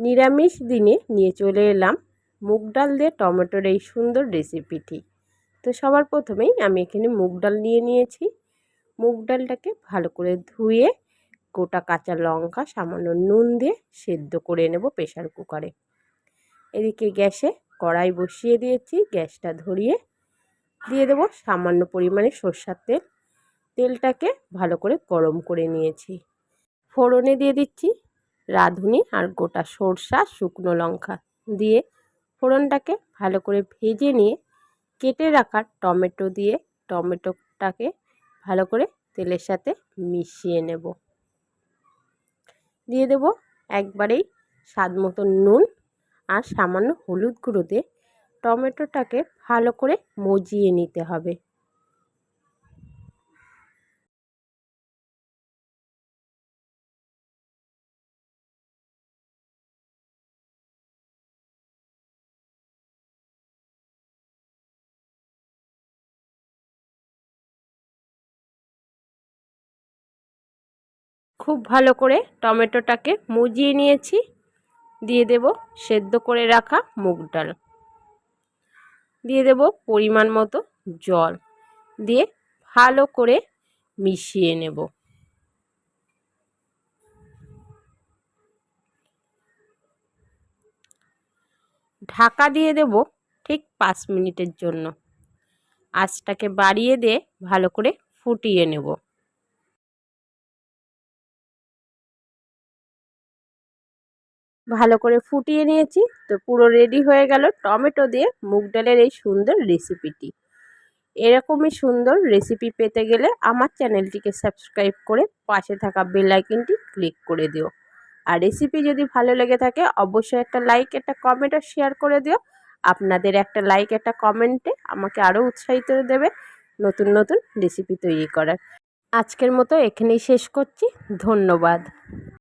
নিরামিষ দিনে নিয়ে চলে এলাম মুগ ডাল দিয়ে টমেটোর এই সুন্দর রেসিপিটি তো সবার প্রথমেই আমি এখানে মুগ ডাল নিয়ে নিয়েছি। মুগ ডালটাকে ভালো করে ধুয়ে গোটা কাঁচা লঙ্কা, সামান্য নুন দিয়ে সেদ্ধ করে নেব প্রেশার কুকারে। এদিকে গ্যাসে কড়াই বসিয়ে দিয়েছি, গ্যাসটা ধরিয়ে দিয়ে দেবো সামান্য পরিমাণে সর্ষার তেল। তেলটাকে ভালো করে গরম করে নিয়েছি। ফোড়নে দিয়ে দিচ্ছি রাঁধুনি আর গোটা সরষা, শুকনো লঙ্কা দিয়ে ফোড়নটাকে ভালো করে ভেজে নিয়ে কেটে রাখা টমেটো দিয়ে টমেটোটাকে ভালো করে তেলের সাথে মিশিয়ে নেব। দিয়ে দেব একবারেই স্বাদ মতো নুন আর সামান্য হলুদ গুঁড়ো দিয়ে টমেটোটাকে ভালো করে মজিয়ে নিতে হবে। খুব ভালো করে টমেটোটাকে মুজিয়ে নিয়েছি। দিয়ে দেব সেদ্ধ করে রাখা মুগ ডাল। দিয়ে দেব পরিমাণ মতো জল। দিয়ে ভালো করে মিশিয়ে নেব। ঢাকা দিয়ে দেব ঠিক পাঁচ মিনিটের জন্য। আঁচটাকে বাড়িয়ে দিয়ে ভালো করে ফুটিয়ে নেব। ভালো করে ফুটিয়ে নিয়েছি। তো পুরো রেডি হয়ে গেল টমেটো দিয়ে মুগ ডালের এই সুন্দর রেসিপিটি এরকমই সুন্দর রেসিপি পেতে গেলে আমার চ্যানেলটিকে সাবস্ক্রাইব করে পাশে থাকা বেল আইকনটি ক্লিক করে দিও। আর রেসিপি যদি ভালো লেগে থাকে, অবশ্যই একটা লাইক একটা কমেন্ট আর শেয়ার করে দিও। আপনাদের একটা লাইক একটা কমেন্টে আমাকে আরও উৎসাহিত দেবে নতুন নতুন রেসিপি তৈরি করার। আজকের মতো এখানেই শেষ করছি। ধন্যবাদ।